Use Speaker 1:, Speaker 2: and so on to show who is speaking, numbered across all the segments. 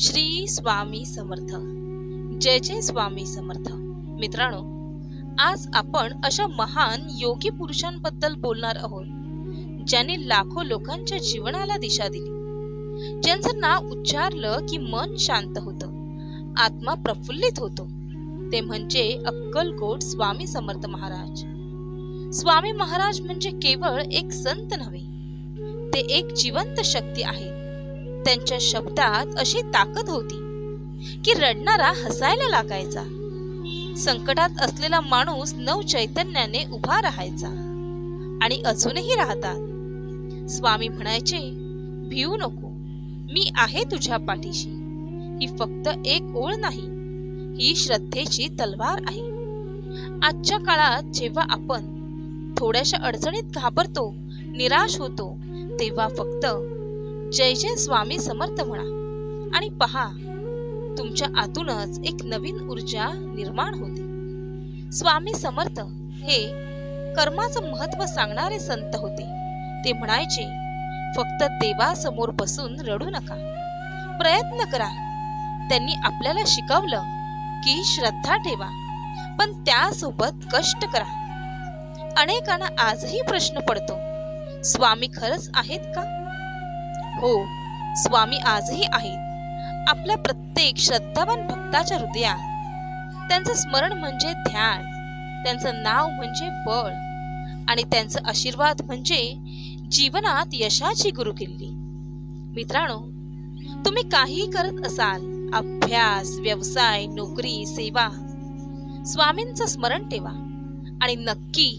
Speaker 1: श्री स्वामी समर्थ. जय जय स्वामी समर्थ. मित्रांनो आज आपण अशा महान योगी पुरुषांबद्दल बोलणार आहोत ज्यांनी लाखो लोकांच्या जीवनाला दिशा दिली. ज्यांचं नाव उच्चारलं की मन शांत होतं आत्मा प्रफुल्लित होतो. ते म्हणजे अक्कलकोट स्वामी समर्थ महाराज. स्वामी महाराज म्हणजे केवळ एक संत नव्हे ते एक जिवंत शक्ती आहे. त्यांच्या शब्दात अशी ताकद होती की रडणारा हसायला लागायचा. संकटात असलेला माणूस नव चैतन्याने उभा राहायचा आणि अजूनही राहतात. स्वामी म्हणायचे भिऊ नको मी आहे तुझ्या पाठीशी. ही फक्त एक ओळ नाही ही श्रद्धेची तलवार आहे. आजच्या काळात जेव्हा आपण थोड्याशा अडचणीत घाबरतो निराश होतो तेव्हा फक्त जय जय स्वामी समर्थ म्हणा. आणि पहा तुमच्या आतूनच एक नवीन ऊर्जा निर्माण होते. स्वामी समर्थ हे कर्माचं महत्त्व सांगणारे संत होते. ते म्हणायचे फक्त देवासमोर बसून रडू नका. प्रयत्न करा. त्यांनी आपल्याला शिकवलं की श्रद्धा ठेवा पण त्यासोबत कष्ट करा. अनेकांना आजही प्रश्न पडतो स्वामी खरंच आहेत का? हो स्वामी आजही आहेत. आपल्या प्रत्येक श्रद्धावान भक्ताच्या हृदयात. त्यांचं स्मरण म्हणजे ध्यान त्यांचं नाव म्हणजे बळ आणि त्यांचा आशीर्वाद म्हणजे जीवनात यशाची गुरुकिल्ली. मित्रांनो तुम्ही काहीही करत असाल अभ्यास व्यवसाय नोकरी सेवा स्वामींचं स्मरण ठेवा आणि नक्की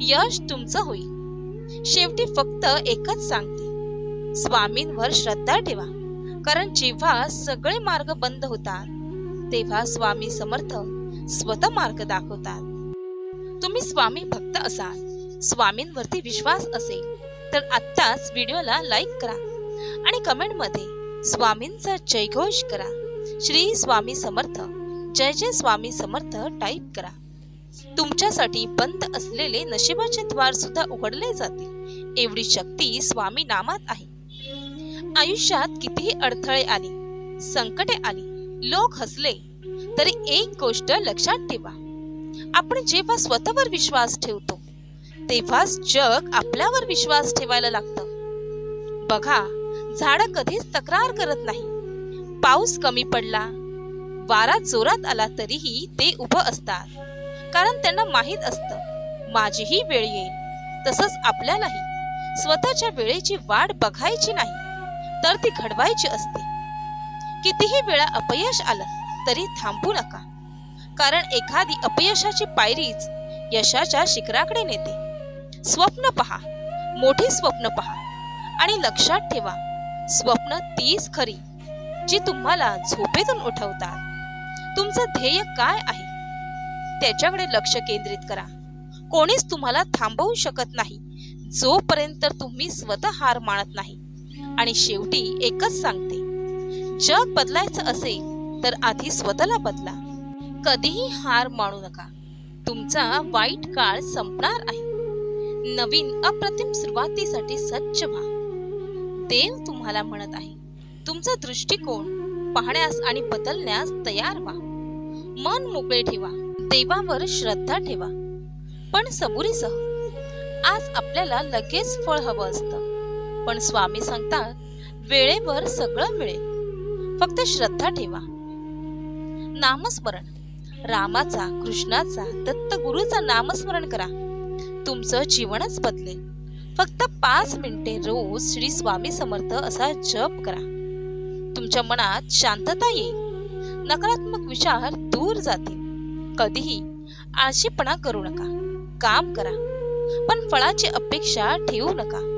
Speaker 1: यश तुमचं होईल. शेवटी फक्त एकच सांगते स्वामींवर श्रद्धा ठेवा. कारण जेव्हा सगळे मार्ग बंद होतात तेव्हा स्वामी समर्थ स्वतः मार्ग दाखवतात. तुम्ही स्वामी भक्त असाल स्वामींवरती विश्वास असेल तर आत्ताच व्हिडिओला लाईक करा आणि कमेंटमध्ये स्वामींचा जयघोष करा. श्री स्वामी समर्थ जय जय स्वामी समर्थ टाईप करा. तुमच्यासाठी बंद असलेले नशिबाचे द्वार सुद्धा उघडले जाते एवढी शक्ती स्वामी नामात आहे. आयुष्यात कितीही अडथळे आले संकटे आली लोक हसले तरी एक गोष्ट लक्षात ठेवा. आपण जेव्हा स्वतःवर विश्वास ठेवतो तेव्हाच जग आपल्यावर विश्वास ठेवायला लागतं. बघा झाड कधीच तक्रार करत नाही. पाऊस कमी पडला वारा जोरात आला तरीही ते उभं असतात. कारण त्यांना माहीत असतं माझीही वेळ येईल तसंच आपल्यालाही. स्वतःच्या वेळेची वाट बघायची नाही. तर ती घडवायची असते. कितीही वेळा अपयश आलं तरी थांबू नका. कारण एखादी अपयशाची पायरीच यशाच्या शिखराकडे नेते. स्वप्न पहा मोठी स्वप्न पहा आणि लक्षात ठेवा स्वप्न तीच खरी जी तुम्हाला झोपेतून उठवतात तुमचं ध्येय काय आहे? त्याच्याकडे लक्ष केंद्रित करा. कोणीच तुम्हाला थांबवू शकत नाही जोपर्यंत तुम्ही स्वतः हार मानत नाही. आणि शेवटी एकच सांगते. जग बदलायचं असेल तर आधी स्वतःला बदला. कधीही हार मानू नका. तुमचा वाईट काळ संपणार आहे. नवीन अप्रतिम सुरुवातीसाठी सज्ज व्हा. देव तुम्हाला म्हणत आहे तुमचा दृष्टिकोन पाहण्यास आणि बदलण्यास तयार व्हा. मन मोकळे ठेवा. देवावर श्रद्धा ठेवा. पण सबुरीसह आज आपल्याला लगेच फळ हवं असतं. पण स्वामी सांगतात वेळेवर सगळं मिळेल. फक्त श्रद्धा ठेवा. नामस्मरण. रामाचा कृष्णाचा दत्तगुरूचा नामस्मरण करा. तुमचं जीवनच बदलेल. फक्त पाच मिनिटे रोज श्री स्वामी समर्थ असा जप करा. तुमच्या मनात शांतता येईल. नकारात्मक विचार दूर जातील. कधीही आळशीपणा करू नका. काम करा. पण फळाची अपेक्षा ठेवू नका.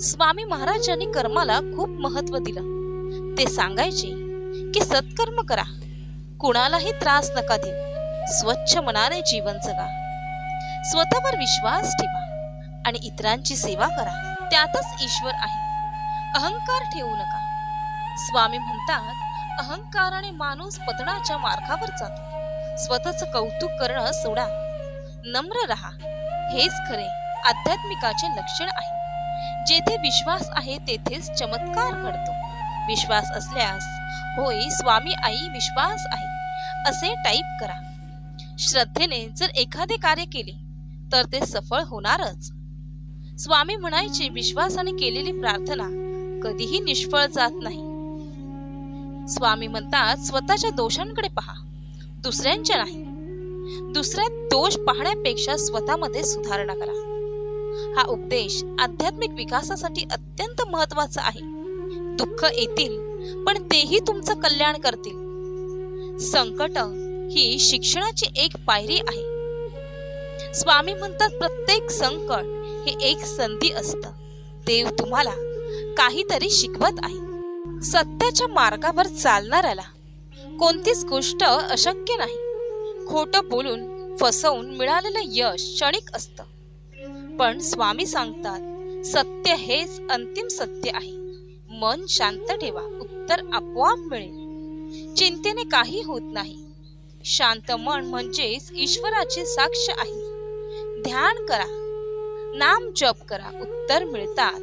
Speaker 1: स्वामी महाराजांनी कर्माला खूप महत्त्व दिलं. ते सांगायचे की सत्कर्म करा. कुणालाही त्रास नका देऊ. स्वच्छ मनाने जीवन जगा. स्वतःवर विश्वास ठेवा आणि इतरांची सेवा करा. त्यातच ईश्वर आहे. अहंकार ठेवू नका. स्वामी म्हणतात अहंकाराने माणूस पतनाच्या मार्गावर जातो. स्वतःच कौतुक करणं सोडा. नम्र रहा. हेच खरे आध्यात्मिकाचे लक्षण आहे. जेथे विश्वास आहे तेथेच चमत्कार घडतो. विश्वास असल्यास होय स्वामी आई विश्वास आहे असे टाईप करा. श्रद्धेने जर एखादे कार्य केले तर ते सफळ होणारच. स्वामी म्हणायचे विश्वासाने केलेली प्रार्थना कधीही निष्फळ जात नाही. स्वामी म्हणतात स्वतःच्या दोषांकडे पहा दुसऱ्यांच्या नाही. दुसऱ्यात दोष पाहण्यापेक्षा स्वतःमध्ये सुधारणा करा. हा उपदेश आध्यात्मिक विकासासाठी अत्यंत महत्त्वाचा आहे. दुःख येतील पण तेही तुमचं कल्याण करतील. संकट ही शिक्षणाची एक पायरी आहे. स्वामी म्हणतात प्रत्येक संकट हे एक संधी असतं. देव तुम्हाला काहीतरी शिकवत आहे. सत्याच्या मार्गावर चालणाऱ्याला कोणतीच गोष्ट अशक्य नाही. खोटं बोलून फसवून मिळालेलं यश क्षणिक असतं. पण स्वामी सांगतात सत्य हेच अंतिम सत्य आहे. मन शांत ठेवा उत्तर आपोआप मिळेल. चिंतेने काही होत नाही. शांत मन म्हणजेच ईश्वराची साक्ष आहे. ध्यान करा. नाम जप करा उत्तर मिळतात.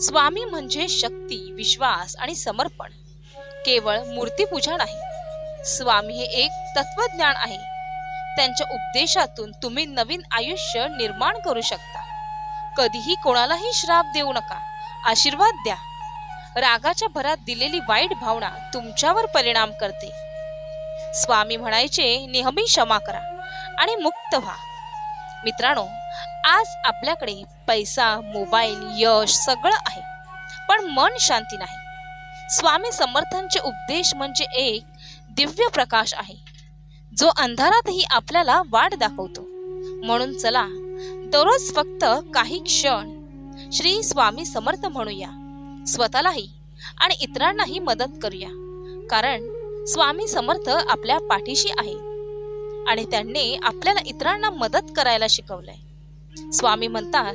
Speaker 1: स्वामी म्हणजे शक्ती विश्वास आणि समर्पण. केवळ मूर्तीपूजा नाही स्वामी हे एक तत्वज्ञान आहे. त्यांच्या उपदेशातून तुम्ही नवीन आयुष्य निर्माण करू शकता. कधीही कोणालाही श्राप देऊ नका. आशीर्वाद द्या. रागाच्या भरात दिलेली वाईट भावना तुमच्यावर परिणाम करते. स्वामी म्हणायचे नेहमी क्षमा करा आणि मुक्त व्हा. मित्रांनो आज आपल्याकडे पैसा मोबाईल यश सगळं आहे पण मन शांती नाही. स्वामी समर्थांचे उपदेश म्हणजे एक दिव्य प्रकाश आहे. जो अंधारातही आपल्याला वाट दाखवतो. म्हणून चला दररोज फक्त काही क्षण श्री स्वामी समर्थ म्हणूया. स्वतःलाही आणि इतरांनाही मदत करूया. कारण स्वामी समर्थ आपल्या पाठीशी आहे. आणि त्यांनी आपल्याला इतरांना मदत करायला शिकवलंय. स्वामी म्हणतात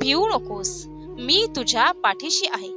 Speaker 1: भिवू नकोस मी तुझ्या पाठीशी आहे.